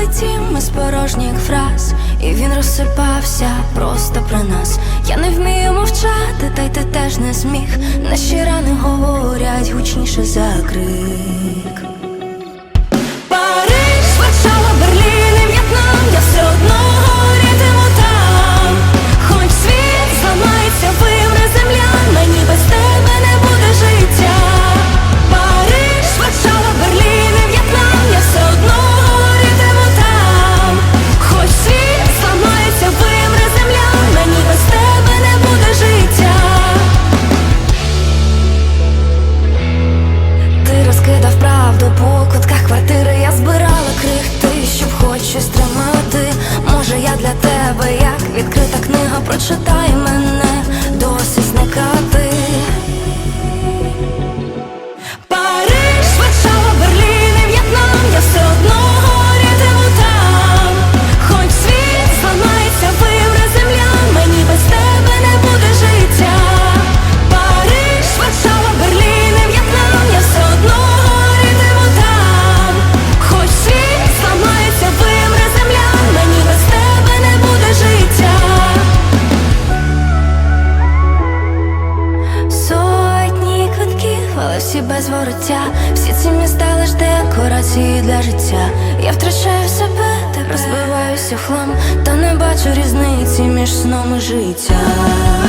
летім ми з порожніх фраз, і він розсипався просто про нас. Я не вмію мовчати, та й ти теж не зміг. Наші рани говорять гучніше за Прочитай мене. колесі без вороття Всі ці міста лиш декорації для життя. Я втрачаю себе, тебе розбиваюся в хлам, та не бачу різниці між сном і життям.